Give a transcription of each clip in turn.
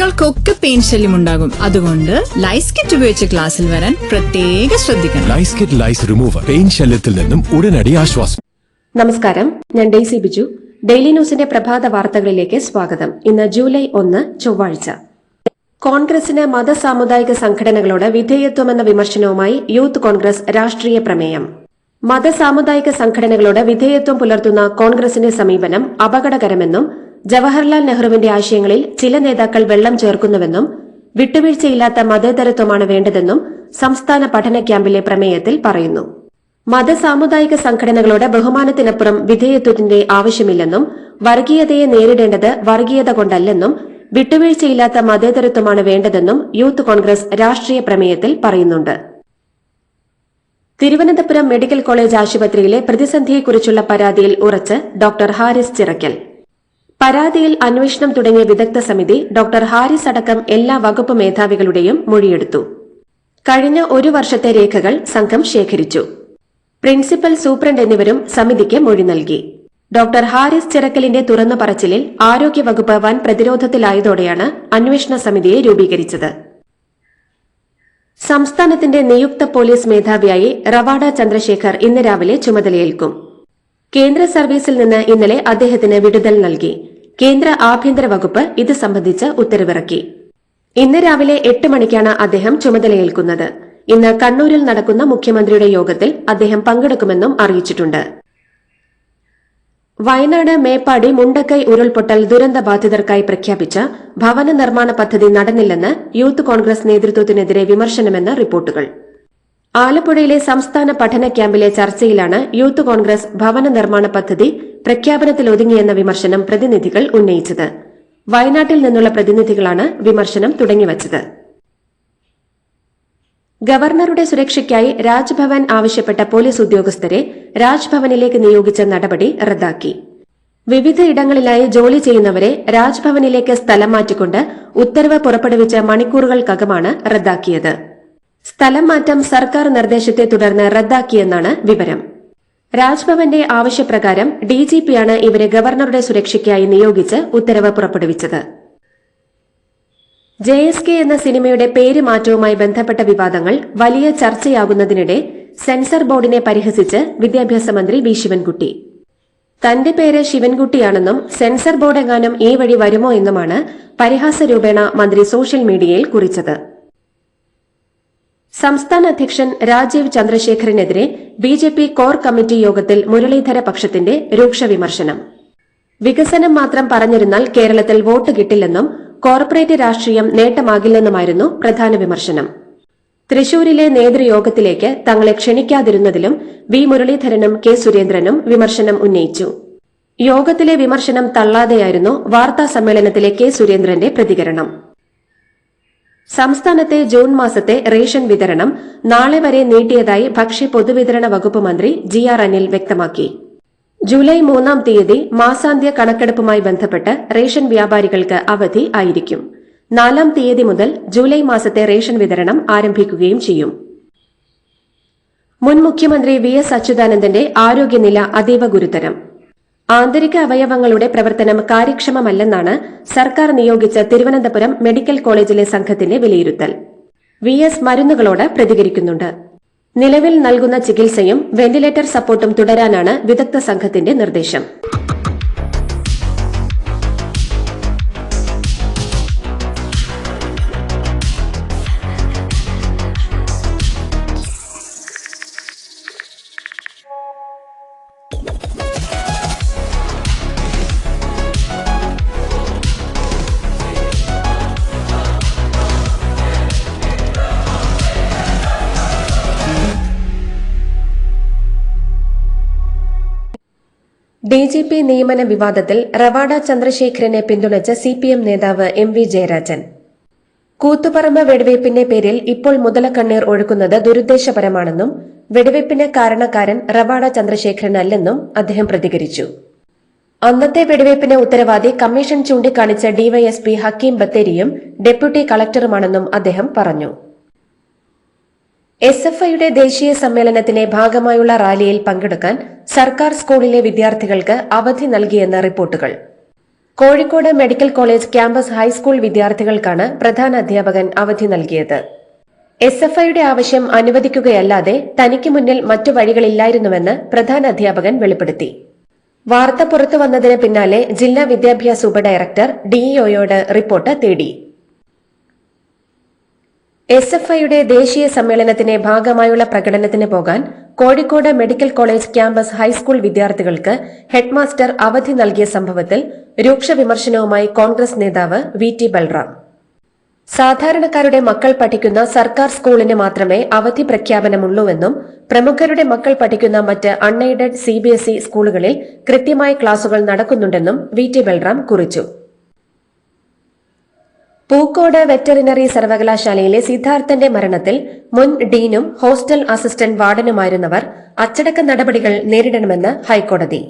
കുട്ടികൾക്കൊക്കെ പെയിൻ ശല്യം ഉണ്ടാകും. അതുകൊണ്ട് ലൈസ് കിറ്റ് ഉപയോഗിച്ച് ക്ലാസ്സിൽ വരാൻ പ്രത്യേക ശ്രദ്ധിക്കണം. Lice kit lice remover pain ശല്യത്തിൽ നിന്നും ഉടനടി ആശ്വാസം. നമസ്കാരം. ഞാൻ ഡെയ്സി ബിജു. ഡെയിലി ന്യൂസിന്റെ പ്രഭാത വാർത്തകളിലേക്ക് സ്വാഗതം. ഇന്ന് ജൂലൈ ഒന്ന് ചൊവ്വാഴ്ച. കോൺഗ്രസിന് മത സാമുദായിക സംഘടനകളോട് വിധേയത്വമെന്ന വിമർശനവുമായി യൂത്ത് കോൺഗ്രസ് രാഷ്ട്രീയ പ്രമേയം. മതസാമുദായിക സംഘടനകളോട് വിധേയത്വം പുലർത്തുന്ന കോൺഗ്രസിന്റെ സമീപനം അപകടകരമെന്നും ജവഹർലാൽ നെഹ്റുവിന്റെ ആശയങ്ങളിൽ ചില നേതാക്കൾ വെള്ളം ചേർക്കുന്നുവെന്നും വിട്ടുവീഴ്ചയില്ലാത്ത മതേതരത്വമാണ് വേണ്ടതെന്നും സംസ്ഥാന പഠന ക്യാമ്പിലെ പ്രമേയത്തിൽ പറയുന്നു. മത സാമുദായിക സംഘടനകളോട് ബഹുമാനത്തിനപ്പുറം വിധേയത്വത്തിന്റെ ആവശ്യമില്ലെന്നും വർഗീയതയെ നേരിടേണ്ടത് വർഗീയത കൊണ്ടല്ലെന്നും വിട്ടുവീഴ്ചയില്ലാത്ത മതേതരത്വമാണ് വേണ്ടതെന്നും യൂത്ത് കോൺഗ്രസ് രാഷ്ട്രീയ പ്രമേയത്തിൽ പറയുന്നുണ്ട്. തിരുവനന്തപുരം മെഡിക്കൽ കോളേജ് ആശുപത്രിയിലെ പ്രതിസന്ധിയെക്കുറിച്ചുള്ള പരാതിയിൽ ഉറച്ച് ഡോക്ടർ ഹാരിസ് ചിറക്കൽ പരാതിയിൽ അന്വേഷണം തുടങ്ങിയ വിദഗ്ധ സമിതി ഡോക്ടർ ഹാരിസ് അടക്കം എല്ലാ വകുപ്പ് മേധാവികളുടെയും മൊഴിയെടുത്തു. കഴിഞ്ഞ ഒരു വർഷത്തെ രേഖകൾ സംഘം ശേഖരിച്ചു. പ്രിൻസിപ്പൽ സൂപ്രണ്ട് എന്നിവരും സമിതിക്ക് മൊഴി നൽകി. ഡോക്ടർ ഹാരിസ് ചിറക്കലിന്റെ തുറന്നു പറച്ചിലിൽ ആരോഗ്യവകുപ്പ് വൻ പ്രതിരോധത്തിലായതോടെയാണ് അന്വേഷണ സമിതിയെ രൂപീകരിച്ചത്. സംസ്ഥാനത്തിന്റെ നിയുക്ത പോലീസ് മേധാവിയായി റവാഡ ചന്ദ്രശേഖർ ഇന്ന് രാവിലെ ചുമതലയേൽക്കും. കേന്ദ്ര സർവീസിൽ നിന്ന് ഇന്നലെ അദ്ദേഹത്തിന് വിടുതൽ നൽകി. കേന്ദ്ര ആഭ്യന്തര വകുപ്പ് ഇത് സംബന്ധിച്ച് ഉത്തരവിറക്കി. ഇന്ന് രാവിലെ എട്ട് മണിക്കാണ് അദ്ദേഹം ചുമതലയേൽക്കുന്നത്. ഇന്ന് കണ്ണൂരിൽ നടക്കുന്ന മുഖ്യമന്ത്രിയുടെ യോഗത്തിൽ അദ്ദേഹം പങ്കെടുക്കുമെന്നും അറിയിച്ചിട്ടുണ്ട്. വയനാട് മേപ്പാടി മുണ്ടക്കൈ ഉരുൾപൊട്ടൽ ദുരന്ത ബാധിതർക്കായി പ്രഖ്യാപിച്ച ഭവന നിർമ്മാണ പദ്ധതി നടന്നില്ലെന്ന് യൂത്ത് കോൺഗ്രസ് നേതൃത്വത്തിനെതിരെ വിമർശനമെന്ന് റിപ്പോർട്ടുകൾ. ആലപ്പുഴയിലെ സംസ്ഥാന പഠന ക്യാമ്പിലെ ചർച്ചയിലാണ് യൂത്ത് കോൺഗ്രസ് ഭവന നിർമ്മാണ പദ്ധതി പ്രഖ്യാപനത്തിലൊതുങ്ങിയെന്ന വിമർശനം പ്രതിനിധികൾ ഉന്നയിച്ചത്. വയനാട്ടിൽ നിന്നുള്ള പ്രതിനിധികളാണ് വിമർശനം തുടങ്ങിവച്ചത്. ഗവർണറുടെ സുരക്ഷയ്ക്കായി രാജ്ഭവൻ ആവശ്യപ്പെട്ട പോലീസ് ഉദ്യോഗസ്ഥരെ രാജ്ഭവനിലേക്ക് നിയോഗിച്ച നടപടി റദ്ദാക്കി. വിവിധ ഇടങ്ങളിലായി ജോലി ചെയ്യുന്നവരെ രാജ്ഭവനിലേക്ക് സ്ഥലം മാറ്റിക്കൊണ്ട് ഉത്തരവ് പുറപ്പെടുവിച്ച മണിക്കൂറുകൾക്കകമാണ് റദ്ദാക്കിയത്. സ്ഥലം മാറ്റം സർക്കാർ നിർദ്ദേശത്തെ തുടർന്ന് റദ്ദാക്കിയെന്നാണ് വിവരം. രാജ്ഭവന്റെ ആവശ്യപ്രകാരം ഡിജിപിയാണ് ഇവരെ ഗവർണറുടെ സുരക്ഷയ്ക്കായി നിയോഗിച്ച് ഉത്തരവ് പുറപ്പെടുവിച്ചത്. ജെ എസ് കെ എന്ന സിനിമയുടെ പേര് മാറ്റവുമായി ബന്ധപ്പെട്ട വിവാദങ്ങൾ വലിയ ചർച്ചയാകുന്നതിനിടെ സെൻസർ ബോർഡിനെ പരിഹസിച്ച് വിദ്യാഭ്യാസ മന്ത്രി വി. ശിവൻകുട്ടി. തന്റെ പേര് ശിവൻകുട്ടിയാണെന്നും സെൻസർ ബോർഡ് എങ്ങാനും ഈ വഴി വരുമോ എന്നുമാണ് പരിഹാസ രൂപേണ മന്ത്രി സോഷ്യൽ മീഡിയയിൽ കുറിച്ചത്. സംസ്ഥാന അധ്യക്ഷൻ Rajeev ചന്ദ്രശേഖരനെതിരെ B J P core committee യോഗത്തിൽ മുരളീധര പക്ഷത്തിന്റെ രൂക്ഷ വിമർശനം. വികസനം മാത്രം പറഞ്ഞിരുന്നാൽ കേരളത്തിൽ വോട്ട് കിട്ടില്ലെന്നും കോർപ്പറേറ്റ് രാഷ്ട്രീയം നേട്ടമാകില്ലെന്നുമായിരുന്നു പ്രധാന വിമർശനം. തൃശൂരിലെ നേതൃയോഗത്തിലേക്ക് തങ്ങളെ ക്ഷണിക്കാതിരുന്നതിലും വി മുരളീധരനും കെ സുരേന്ദ്രനും വിമർശനം ഉന്നയിച്ചു. യോഗത്തിലെ വിമർശനം തള്ളാതെയായിരുന്നു വാർത്താ സമ്മേളനത്തിലെ കെ സുരേന്ദ്രന്റെ പ്രതികരണം. സംസ്ഥാനത്തെ ജൂൺ മാസത്തെ റേഷൻ വിതരണം നാളെ വരെ നീട്ടിയതായി ഭക്ഷ്യ പൊതുവിതരണ വകുപ്പ് മന്ത്രി ജി ആർ അനിൽ വ്യക്തമാക്കി. ജൂലൈ മൂന്നാം തീയതി മാസാന്ത്യ കണക്കെടുപ്പുമായി ബന്ധപ്പെട്ട് റേഷൻ വ്യാപാരികൾക്ക് അവധി ആയിരിക്കും. നാലാം തീയതി മുതൽ ജൂലൈ മാസത്തെ റേഷൻ വിതരണം ആരംഭിക്കുകയും ചെയ്യും. മുൻ മുഖ്യമന്ത്രി വി എസ് അച്യുതാനന്ദന്റെ ആരോഗ്യനില അതീവ ഗുരുതരം. ആന്തരിക അവയവങ്ങളുടെ പ്രവർത്തനം കാര്യക്ഷമമല്ലെന്നാണ് സർക്കാർ നിയോഗിച്ച തിരുവനന്തപുരം മെഡിക്കൽ കോളേജിലെ സംഘത്തിന്റെ വിലയിരുത്തൽ. വി എസ് മരുന്നുകളോട് പ്രതികരിക്കുന്നുണ്ട്. നിലവിൽ നൽകുന്ന ചികിത്സയും വെന്റിലേറ്റർ സപ്പോർട്ടും തുടരാനാണ് വിദഗ്ധ സംഘത്തിന്റെ നിർദ്ദേശം. ഡി ജി പി നിയമന വിവാദത്തിൽ റവാഡ ചന്ദ്രശേഖരനെ പിന്തുണച്ച സി പി എം നേതാവ് എം വി ജയരാജൻ. കൂത്തുപറമ്പ് വെടിവയ്പ്പിന്റെ പേരിൽ ഇപ്പോൾ മുതലക്കണ്ണീർ ഒഴുക്കുന്നത് ദുരുദ്ദേശപരമാണെന്നും വെടിവയ്പ്പിന് കാരണക്കാരൻ റവാഡ ചന്ദ്രശേഖരൻ അല്ലെന്നും അദ്ദേഹം പ്രതികരിച്ചു. അന്നത്തെ വെടിവയ്പ്പിന് ഉത്തരവാദി കമ്മീഷൻ ചൂണ്ടിക്കാണിച്ച ഡിവൈഎസ്പി ഹക്കീം ബത്തേരിയും ഡെപ്യൂട്ടി കളക്ടറുമാണെന്നും അദ്ദേഹം പറഞ്ഞു. എസ് എഫ് ഐയുടെ ദേശീയ സമ്മേളനത്തിന്റെ ഭാഗമായുള്ള റാലിയിൽ പങ്കെടുക്കാൻ സർക്കാർ സ്കൂളിലെ വിദ്യാർത്ഥികൾക്ക് അവധി നൽകിയെന്ന റിപ്പോർട്ടുകൾ. Kozhikode medical college campus high school വിദ്യാർത്ഥികൾക്കാണ് പ്രധാന അധ്യാപകൻ അവധി നൽകിയത്. എസ് എഫ് ഐയുടെ ആവശ്യം അനുവദിക്കുകയല്ലാതെ തനിക്ക് മുന്നിൽ മറ്റു വഴികളില്ലായിരുന്നുവെന്ന് പ്രധാന അധ്യാപകൻ വെളിപ്പെടുത്തി. വാർത്ത പുറത്തു വന്നതിന് പിന്നാലെ ജില്ലാ വിദ്യാഭ്യാസ ഉപഡയറക്ടർ ഡിഇഒയോട് റിപ്പോർട്ട് തേടി. എസ് എഫ് ഐയുടെ ദേശീയ സമ്മേളനത്തിന്റെ ഭാഗമായുള്ള പ്രകടനത്തിന് പോകാൻ Kozhikode medical college campus high school വിദ്യാർത്ഥികൾക്ക് ഹെഡ്മാസ്റ്റർ അവധി നൽകിയ സംഭവത്തിൽ രൂക്ഷ വിമർശനവുമായി കോൺഗ്രസ് നേതാവ് വി ടി ബൽറാം. സാധാരണക്കാരുടെ മക്കൾ പഠിക്കുന്ന സർക്കാർ സ്കൂളിന് മാത്രമേ അവധി പ്രഖ്യാപനമുള്ളൂവെന്നും പ്രമുഖരുടെ മക്കൾ പഠിക്കുന്ന മറ്റ് അൺഎയ്ഡഡ് സി സ്കൂളുകളിൽ കൃത്യമായ ക്ലാസുകൾ നടക്കുന്നുണ്ടെന്നും വി ടി ബൽറാം കുറിച്ചു. പൂക്കോട് വെറ്ററിനറി സർവകലാശാലയിലെ സിദ്ധാർത്ഥന്റെ മരണത്തിൽ മുൻ ഡീനും ഹോസ്റ്റൽ അസിസ്റ്റന്റ് വാർഡനുമായിരുന്നവർ അച്ചടക്ക നടപടികൾ നേരിടണമെന്ന് ഹൈക്കോടതി.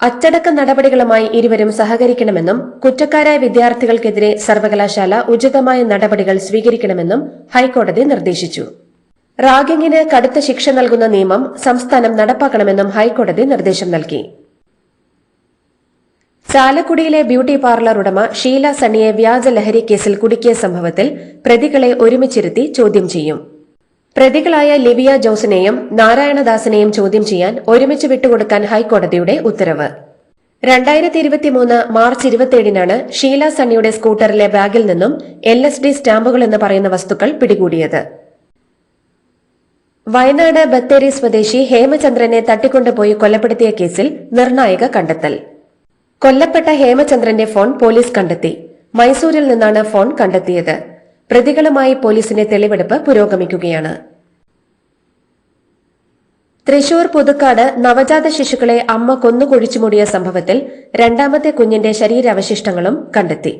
അച്ചടക്ക നടപടികളുമായി ഇരുവരും സഹകരിക്കണമെന്നും കുറ്റക്കാരായ വിദ്യാർത്ഥികൾക്കെതിരെ സർവകലാശാല ഉചിതമായ നടപടികൾ സ്വീകരിക്കണമെന്നും ഹൈക്കോടതി നിർദ്ദേശിച്ചു. റാഗിങ്ങിന് കടുത്ത ശിക്ഷ നൽകുന്ന നിയമം സംസ്ഥാനം നടപ്പാക്കണമെന്നും ഹൈക്കോടതി നിർദ്ദേശം നൽകി. ചാലക്കുടിയിലെ ബ്യൂട്ടി പാർലർ ഉടമ ഷീല സണ്ണിയെ വ്യാജ ലഹരി കേസിൽ കുടുക്കിയ സംഭവത്തിൽ പ്രതികളെ ഒരുമിച്ചിരുത്തി ചോദ്യം ചെയ്യും. പ്രതികളായ ലിവിയ ജോസിനെയും നാരായണദാസിനെയും ചോദ്യം ചെയ്യാൻ ഒരുമിച്ച് വിട്ടുകൊടുക്കാൻ ഹൈക്കോടതിയുടെ ഉത്തരവ്. രണ്ടായിരത്തി ഇരുപത്തിമൂന്ന് മാർച്ച് ഇരുപത്തിയേഴിനാണ് ഷീല സണ്ണിയുടെ സ്കൂട്ടറിലെ ബാഗിൽ നിന്നും എൽ എസ് ഡി സ്റ്റാമ്പുകൾ എന്ന് പറയുന്ന വസ്തുക്കൾ പിടികൂടിയത്. വയനാട് ബത്തേരി സ്വദേശി ഹേമചന്ദ്രനെ തട്ടിക്കൊണ്ടുപോയി കൊലപ്പെടുത്തിയ കേസിൽ നിർണായക കണ്ടെത്തൽ. കൊല്ലപ്പെട്ട ഹേമചന്ദ്രന്റെ ഫോൺ പോലീസ് കണ്ടെത്തി. മൈസൂരിൽ നിന്നാണ് ഫോൺ കണ്ടെത്തിയത്. പ്രതികളുമായി പോലീസിന്റെ തെളിവെടുപ്പ് പുരോഗമിക്കുകയാണ്. തൃശൂർ പുതുക്കാട് നവജാത ശിശുക്കളെ അമ്മ കൊന്നുകൊഴിച്ചു മൂടിയ സംഭവത്തിൽ രണ്ടാമത്തെ കുഞ്ഞിന്റെ ശരീരാവശിഷ്ടങ്ങളും കണ്ടെത്തി.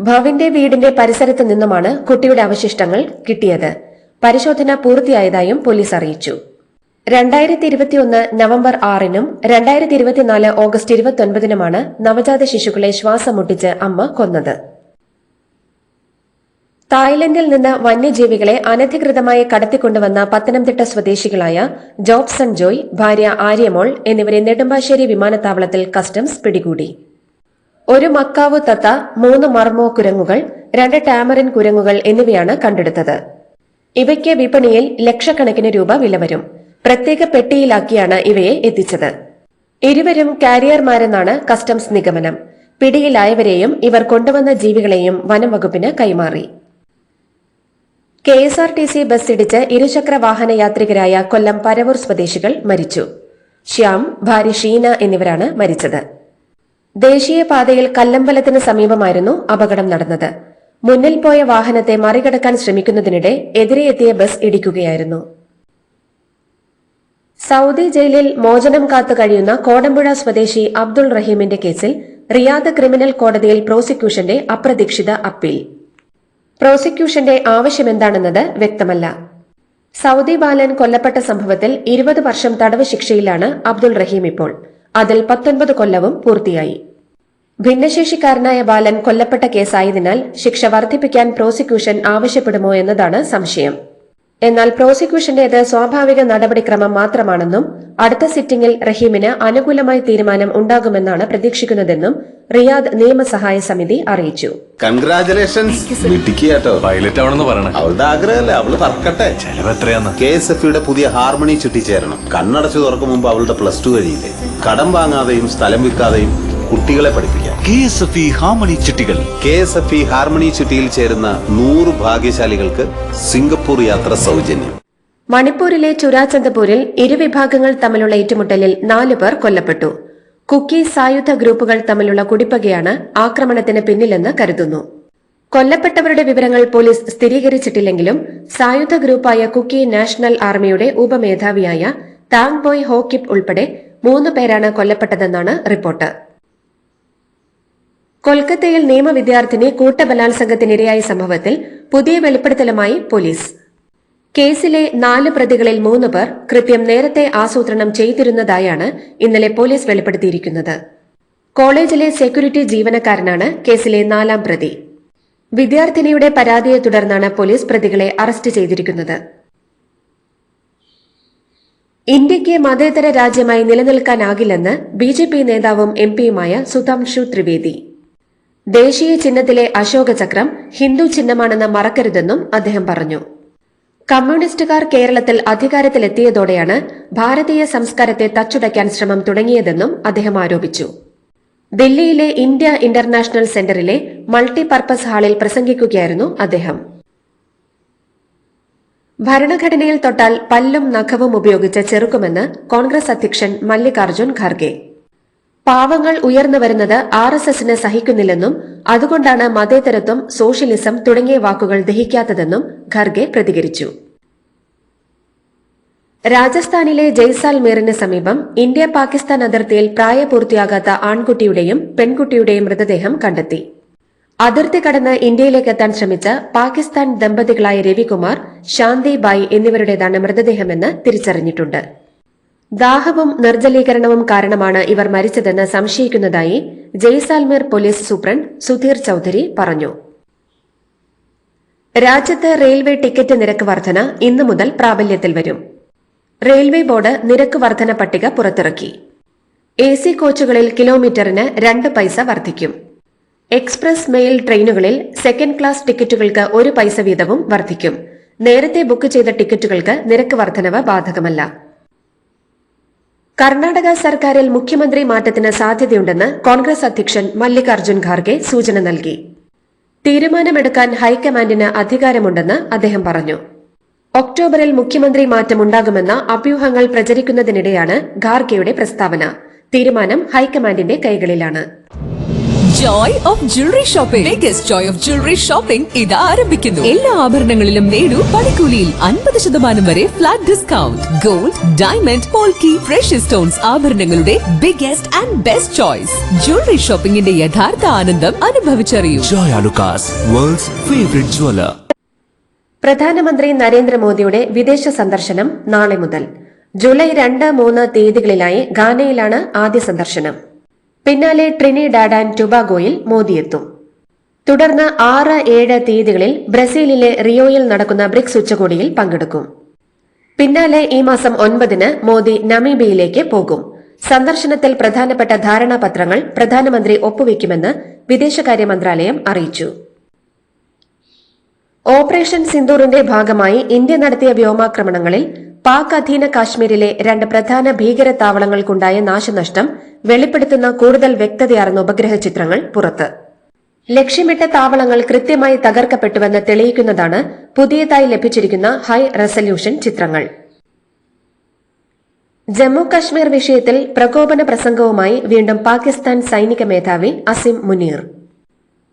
ഭവിന്റെ വീടിന്റെ പരിസരത്ത് നിന്നുമാണ് കുട്ടിയുടെ അവശിഷ്ടങ്ങൾ കിട്ടിയത്. പരിശോധന പൂർത്തിയായതായും പോലീസ് അറിയിച്ചു. രണ്ടായിരത്തി ഇരുപത്തിയൊന്ന് നവംബർ ആറിനും രണ്ടായിരത്തി ഇരുപത്തിനാല് ഓഗസ്റ്റ് ഇരുപത്തിയൊൻപതിനുമാണ് നവജാത ശിശുക്കളെ ശ്വാസം മുട്ടിച്ച് അമ്മ കൊന്നത്. തായ്ലൻഡിൽ നിന്ന് വന്യജീവികളെ അനധികൃതമായി കടത്തിക്കൊണ്ടുവന്ന പത്തനംതിട്ട സ്വദേശികളായ ജോബ്സൺ ജോയ് ഭാര്യ ആര്യമോൾ എന്നിവരെ നെടുമ്പാശ്ശേരി വിമാനത്താവളത്തിൽ കസ്റ്റംസ് പിടികൂടി. ഒരു മക്കാവ് തത്ത മൂന്ന് മർമോ കുരങ്ങുകൾ രണ്ട് ടാമറിൻ കുരങ്ങുകൾ എന്നിവയാണ് കണ്ടെടുത്തത്. ഇവയ്ക്ക് വിപണിയിൽ ലക്ഷക്കണക്കിന് രൂപ വില വരും പ്രത്യേക പെട്ടിയിലാക്കിയാണ് ഇവയെ എത്തിച്ചത്. ഇരുവരും കാരിയർമാരെന്നാണ് കസ്റ്റംസ് നിഗമനം. പിടിയിലായവരെയും ഇവർ കൊണ്ടുവന്ന ജീവികളെയും വനം വകുപ്പിന് കൈമാറി. K S R T C bus ഇടിച്ച് ഇരുചക്ര വാഹന യാത്രികരായ കൊല്ലം പരവൂർ സ്വദേശികൾ മരിച്ചു. ശ്യാം ഭാര്യ ഷീന എന്നിവരാണ് മരിച്ചത്. ദേശീയപാതയിൽ കല്ലമ്പലത്തിന് സമീപമായിരുന്നു അപകടം നടന്നത്. മുന്നിൽ പോയ വാഹനത്തെ മറികടക്കാൻ ശ്രമിക്കുന്നതിനിടെ എതിരെയെത്തിയ ബസ് ഇടിക്കുകയായിരുന്നു. സൌദി ജയിലിൽ മോചനം കാത്തു കഴിയുന്ന കോടമ്പുഴ സ്വദേശി അബ്ദുൾ റഹീമിന്റെ കേസിൽ റിയാദ് ക്രിമിനൽ കോടതിയിൽ പ്രോസിക്യൂഷന്റെ അപ്രതീക്ഷിത അപ്പീൽ. പ്രോസിക്യൂഷന്റെ ആവശ്യമെന്താണെന്നത് വ്യക്തമല്ല. സൗദി ബാലൻ കൊല്ലപ്പെട്ട സംഭവത്തിൽ ഇരുപത് വർഷം തടവ് ശിക്ഷയിലാണ് അബ്ദുൾ റഹീം ഇപ്പോൾ. അതിൽ പത്തൊൻപത് കൊല്ലവും പൂർത്തിയായി. ഭിന്നശേഷിക്കാരനായ ബാലൻ കൊല്ലപ്പെട്ട കേസായതിനാൽ ശിക്ഷ വർദ്ധിപ്പിക്കാൻ പ്രോസിക്യൂഷൻ ആവശ്യപ്പെടുമോ എന്നതാണ് സംശയം. എന്നാൽ പ്രോസിക്യൂഷന്റേത് സ്വാഭാവിക നടപടിക്രമം മാത്രമാണെന്നും അടുത്ത സിറ്റിംഗിൽ റഹീമിന് അനുകൂലമായ തീരുമാനം ഉണ്ടാകുമെന്നാണ് പ്രതീക്ഷിക്കുന്നതെന്നും റിയാദ് നിയമസഹായ സമിതി അറിയിച്ചു. കൺഗ്രാചുലേഷൻസ് പൈലറ്റ് ആവണമെന്ന് പറയണേ. അവളുടെ ആഗ്രഹമല്ലേ? അവൾ പറക്കട്ടെ. ചെലവ് എത്രയാന്ന്? കെ എസ് എഫ് യുടെ പുതിയ ഹാർമണി ചുറ്റി ചേരണം. കണ്ണടച്ചു തുറക്കും മുമ്പ് അവളുടെ പ്ലസ് ടു കഴിയില്ലേ? കടം വാങ്ങാതെയും സ്ഥലം വിൽക്കാതെയും കുട്ടികളെ പഠിപ്പിക്കാം. K S F E harmony ചിട്ടികൾ. K S F E harmony ചിട്ടിയിൽ ചേരുന്ന നൂറ് ഭാഗ്യശാലികൾക്ക് സിംഗപ്പൂർ യാത്ര സൗജന്യം. മണിപ്പൂരിലെ ചുരാചന്ദപൂരിൽ ഇരുവിഭാഗങ്ങൾ തമ്മിലുള്ള ഏറ്റുമുട്ടലിൽ നാല് പേർ കൊല്ലപ്പെട്ടു. കുക്കി സായുധ ഗ്രൂപ്പുകൾ തമ്മിലുള്ള കുടിപ്പകയാണ് ആക്രമണത്തിന് പിന്നിലെന്ന് കരുതുന്നു. കൊല്ലപ്പെട്ടവരുടെ വിവരങ്ങൾ പോലീസ് സ്ഥിരീകരിച്ചിട്ടില്ലെങ്കിലും സായുധ ഗ്രൂപ്പായ കുക്കി നാഷണൽ ആർമിയുടെ ഉപമേധാവിയായ താങ് ബോയ് ഹോക്കിപ്പ് ഉൾപ്പെടെ മൂന്ന് പേരാണ് കൊല്ലപ്പെട്ടതെന്നാണ് റിപ്പോർട്ട്. കൊൽക്കത്തയിൽ നിയമവിദ്യാർത്ഥിനി കൂട്ടബലാത്സംഗത്തിനിരയായ സംഭവത്തിൽ പുതിയ വെളിപ്പെടുത്തലുമായി പോലീസ്. കേസിലെ നാല് പ്രതികളിൽ മൂന്ന് പേർ കൃത്യം നേരത്തെ ആസൂത്രണം ചെയ്തിരുന്നതായാണ് ഇന്നലെ പോലീസ് വെളിപ്പെടുത്തിയിരിക്കുന്നത്. കോളേജിലെ സെക്യൂരിറ്റി ജീവനക്കാരനാണ് കേസിലെ നാലാം പ്രതി. വിദ്യാർത്ഥിനിയുടെ പരാതിയെ തുടർന്നാണ് പോലീസ് പ്രതികളെ അറസ്റ്റ് ചെയ്തിരിക്കുന്നത്. ഇന്ത്യയ്ക്ക് മതേതര രാജ്യമായി നിലനിൽക്കാനാകില്ലെന്ന് ബി ജെ പി നേതാവും എം പിയുമായ സുധാംശു ത്രിവേദി. ദേശീയ ചിഹ്നത്തിലെ അശോക ചക്രം ഹിന്ദു ചിഹ്നമാണെന്ന് മറക്കരുതെന്നും അദ്ദേഹം പറഞ്ഞു. കമ്മ്യൂണിസ്റ്റുകാർ കേരളത്തിൽ അധികാരത്തിലെത്തിയതോടെയാണ് ഭാരതീയ സംസ്കാരത്തെ തച്ചുടയ്ക്കാൻ ശ്രമം തുടങ്ങിയതെന്നും അദ്ദേഹം ആരോപിച്ചു. ദില്ലിയിലെ ഇന്ത്യ ഇന്റർനാഷണൽ സെന്ററിലെ മൾട്ടിപർപ്പസ് ഹാളിൽ പ്രസംഗിക്കുകയായിരുന്നു അദ്ദേഹം. ഭരണഘടനയിൽ തൊട്ടാൽ പല്ലും നഖവും ഉപയോഗിച്ച് ചെറുക്കുമെന്ന് കോൺഗ്രസ് അധ്യക്ഷൻ മല്ലികാർജുൻ ഖാർഗെ. പാവങ്ങൾ ഉയർന്നു വരുന്നത് ആർ എസ് എസിന് സഹിക്കുന്നില്ലെന്നും അതുകൊണ്ടാണ് മതേതരത്വം സോഷ്യലിസം തുടങ്ങിയ വാക്കുകൾ ദഹിക്കാത്തതെന്നും ഖർഗെ പ്രതികരിച്ചു. രാജസ്ഥാനിലെ ജയ്സാൽമീറിന് സമീപം ഇന്ത്യ പാകിസ്ഥാൻ അതിർത്തിയിൽ പ്രായപൂർത്തിയാകാത്ത ആൺകുട്ടിയുടെയും പെൺകുട്ടിയുടെയും മൃതദേഹം കണ്ടെത്തി. അതിർത്തി കടന്ന് ഇന്ത്യയിലേക്ക് എത്താൻ ശ്രമിച്ച പാകിസ്ഥാൻ ദമ്പതികളായ രവികുമാർ ശാന്തി ബായി എന്നിവരുടേതാണ് മൃതദേഹമെന്ന് തിരിച്ചറിഞ്ഞിട്ടുണ്ട്. ദാഹവും നിർജലീകരണവും കാരണമാണ് ഇവർ മരിച്ചതെന്ന് സംശയിക്കുന്നതായി ജയ്സാൽമീർ പോലീസ് സൂപ്രണ്ട് സുധീർ ചൌധരി പറഞ്ഞു. രാജ്യത്ത് റെയിൽവേ ടിക്കറ്റ് നിരക്ക് വർധന ഇന്നു മുതൽ പ്രാബല്യത്തിൽ വരും. റെയിൽവേ ബോർഡ് നിരക്ക് വർധന പട്ടിക പുറത്തിറക്കി. എ സി കോച്ചുകളിൽ കിലോമീറ്ററിന് രണ്ട് പൈസ വർദ്ധിക്കും എക്സ്പ്രസ് മെയിൽ ട്രെയിനുകളിൽ സെക്കൻഡ് ക്ലാസ് ടിക്കറ്റുകൾക്ക് ഒരു പൈസ വീതവും വർദ്ധിക്കും നേരത്തെ ബുക്ക് ചെയ്ത ടിക്കറ്റുകൾക്ക് നിരക്ക് വർധനവ് ബാധകമല്ല. കർണാടക സർക്കാരിൽ മുഖ്യമന്ത്രി മാറ്റത്തിന് സാധ്യതയുണ്ടെന്ന് കോൺഗ്രസ് അധ്യക്ഷൻ മല്ലികാർജുൻ ഖാർഗെ സൂചന നൽകി. തീരുമാനമെടുക്കാൻ ഹൈക്കമാൻഡിന് അധികാരമുണ്ടെന്ന് അദ്ദേഹം പറഞ്ഞു. ഒക്ടോബറിൽ മുഖ്യമന്ത്രി മാറ്റമുണ്ടാകുമെന്ന അഭ്യൂഹങ്ങൾ പ്രചരിക്കുന്നതിനിടെയാണ് ഖാർഗെയുടെ പ്രസ്താവന. തീരുമാനം ഹൈക്കമാൻഡിന്റെ കൈകളിലാണ്. Joy of jewellery shopping biggest joy of jewellery shopping ഇത് ആരംഭിക്കുന്നു. എല്ലാ ആഭരണങ്ങളിലും നേടൂ പണിക്കൂലിയിൽ അൻപത് ശതമാനം വരെ flat discount gold diamond polki fresh stones ആഭരണങ്ങളുടെ biggest and best choice jewellery ഷോപ്പിംഗിന്റെ യഥാർത്ഥ ആനന്ദം അനുഭവിച്ചറിയൂ. Joy Alukkas world's favourite jeweler. പ്രധാനമന്ത്രി നരേന്ദ്രമോദിയുടെ വിദേശ സന്ദർശനം നാളെ മുതൽ. ജൂലൈ രണ്ട് മൂന്ന് തീയതികളിലായി ഗാനയിലാണ് ആദ്യ സന്ദർശനം. പിന്നാലെ ട്രിനിഡാഡ് ആൻഡ് ടുബാഗോയിൽ മോദിയെത്തും. തുടർന്ന് ആറ് ഏഴ് തീയതികളിൽ ബ്രസീലിലെ റിയോയിൽ നടക്കുന്ന ബ്രിക്സ് ഉച്ചകോടിയിൽ പങ്കെടുക്കും. പിന്നാലെ ഈ മാസം ഒൻപതിന് മോദി നമീബിയയിലേക്ക് പോകും. സന്ദർശനത്തിൽ പ്രധാനപ്പെട്ട ധാരണാപത്രങ്ങൾ പ്രധാനമന്ത്രി ഒപ്പുവയ്ക്കുമെന്ന് വിദേശകാര്യ മന്ത്രാലയം അറിയിച്ചു. ഓപ്പറേഷൻ സിന്ദൂറിന്റെ ഭാഗമായി ഇന്ത്യ നടത്തിയ വ്യോമാക്രമണങ്ങളിൽ പാക് അധീന കാശ്മീരിലെ രണ്ട് പ്രധാന ഭീകരതാവളങ്ങൾക്കുണ്ടായ നാശനഷ്ടം വെളിപ്പെടുത്തുന്ന കൂടുതൽ വ്യക്തതയാർന്ന ഉപഗ്രഹ ചിത്രങ്ങൾ പുറത്ത്. ലക്ഷ്യമിട്ട താവളങ്ങൾ കൃത്യമായി തകർക്കപ്പെട്ടുവെന്ന് തെളിയിക്കുന്നതാണ് പുതിയതായി ലഭിച്ചിരിക്കുന്ന ഹൈ റെസല്യൂഷൻ ചിത്രങ്ങൾ. ജമ്മു കശ്മീർ വിഷയത്തിൽ പ്രകോപന പ്രസംഗവുമായി വീണ്ടും പാകിസ്ഥാൻ സൈനിക മേധാവി അസിം മുനീർ.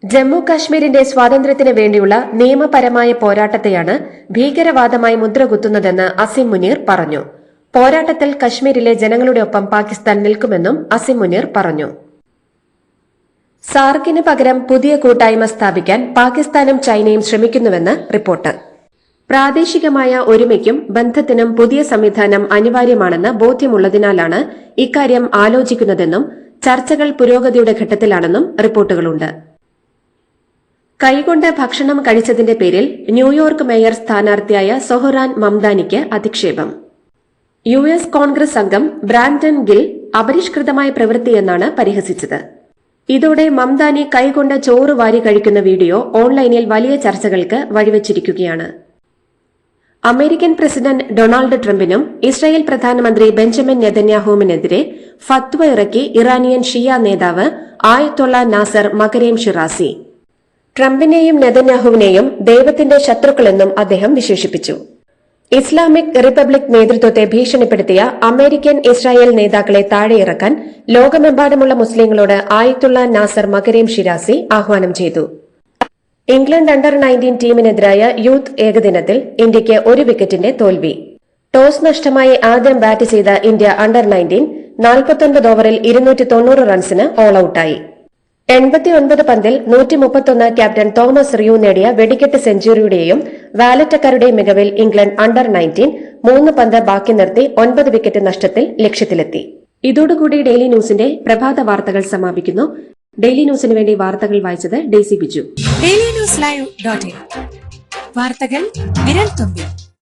ജമ്മു കശ്മീരിന്റെ സ്വാതന്ത്ര്യത്തിന് വേണ്ടിയുള്ള നിയമപരമായ പോരാട്ടത്തെയാണ് ഭീകരവാദമായി മുദ്രകുത്തുന്നതെന്ന് അസിം മുനീർ പറഞ്ഞു. പോരാട്ടത്തിൽ കശ്മീരിലെ ജനങ്ങളുടെ ഒപ്പം പാകിസ്ഥാൻ നിൽക്കുമെന്നും അസിം മുനീർ പറഞ്ഞു. സാർക്കിന് പകരം പുതിയ കൂട്ടായ്മ സ്ഥാപിക്കാൻ പാകിസ്ഥാനും ചൈനയും ശ്രമിക്കുന്നുവെന്ന് റിപ്പോർട്ട്. പ്രാദേശികമായ ഒരുമയ്ക്കും ബന്ധത്തിനും പുതിയ സംവിധാനം അനിവാര്യമാണെന്ന് ബോധ്യമുള്ളതിനാലാണ് ഇക്കാര്യം ആലോചിക്കുന്നതെന്നും ചർച്ചകൾ പുരോഗതിയുടെ ഘട്ടത്തിലാണെന്നും റിപ്പോർട്ടുകളുണ്ട്. കൈകൊണ്ട് ഭക്ഷണം കഴിച്ചതിന്റെ പേരിൽ ന്യൂയോർക്ക് മേയർ സ്ഥാനാർത്ഥിയായ സൊഹറാൻ മംദാനിക്ക് അധിക്ഷേപം. യു എസ് കോൺഗ്രസ് അംഗം ബ്രാൻഡൻ ഗിൽ അപരിഷ്കൃതമായ പ്രവൃത്തിയെന്നാണ് പരിഹസിച്ചത്. ഇതോടെ മംദാനി കൈകൊണ്ട് ചോറ് വാരി കഴിക്കുന്ന വീഡിയോ ഓൺലൈനിൽ വലിയ ചർച്ചകൾക്ക് വഴിവെച്ചിരിക്കുകയാണ്. അമേരിക്കൻ പ്രസിഡന്റ് ഡൊണാൾഡ് ട്രംപിനും ഇസ്രായേൽ പ്രധാനമന്ത്രി ബെഞ്ചമിൻ നെതന്യാഹുവിനെതിരെ ഫത്വ ഇറക്കി ഇറാനിയൻ ഷിയ നേതാവ് ആയത്തുള്ള നാസർ മകരേം ഷിറാസി. ട്രംപിനെയും നെതന്യാഹുവിനെയും ദൈവത്തിന്റെ ശത്രുക്കളെന്നും അദ്ദേഹം വിശേഷിപ്പിച്ചു. ഇസ്ലാമിക് റിപ്പബ്ലിക് നേതൃത്വത്തെ ഭീഷണിപ്പെടുത്തിയ അമേരിക്കൻ ഇസ്രായേൽ നേതാക്കളെ താഴെയിറക്കാൻ ലോകമെമ്പാടുമുള്ള മുസ്ലിങ്ങളോട് ആയത്തുള്ള നാസർ മകരീം ഷിരാസി ആഹ്വാനം ചെയ്തു. ഇംഗ്ലണ്ട് അണ്ടർ നയന്റീൻ ടീമിനെതിരായ യൂത്ത് ഏകദിനത്തിൽ ഇന്ത്യയ്ക്ക് ഒരു വിക്കറ്റിന്റെ തോൽവി. ടോസ് നഷ്ടമായി ആദ്യം ബാറ്റ് ചെയ്ത ഇന്ത്യ അണ്ടർ നയന്റീൻ നാൽപ്പത്തൊൻപത് ഓവറിൽ ഇരുന്നൂറ്റി തൊണ്ണൂറ് റൺസിന് ഓൾ ഔട്ടായി എൺപത്തിയൊൻപത് പന്തിൽ നൂറ്റി മുപ്പത്തൊന്ന് ക്യാപ്റ്റൻ തോമസ് റിയു നേടിയ വെടിക്കെട്ട് സെഞ്ചുറിയുടെയും വാലറ്റക്കാരുടെയും മികവിൽ ഇംഗ്ലണ്ട് അണ്ടർ നയന്റീൻ മൂന്ന് പന്ത് ബാക്കി നിർത്തി ഒൻപത് വിക്കറ്റ് നഷ്ടത്തിൽ ലക്ഷ്യത്തിലെത്തി. ഇതോടുകൂടി ഡെയിലി ന്യൂസിന്റെ പ്രഭാത വാർത്തകൾ സമാപിക്കുന്നു. ഡെയിലി ന്യൂസിന് വേണ്ടി വാർത്തകൾ വായിച്ചത് Daisy Biju. Daily news live dot വാർത്തകൾ വിരൽ തുമ്പിൽ.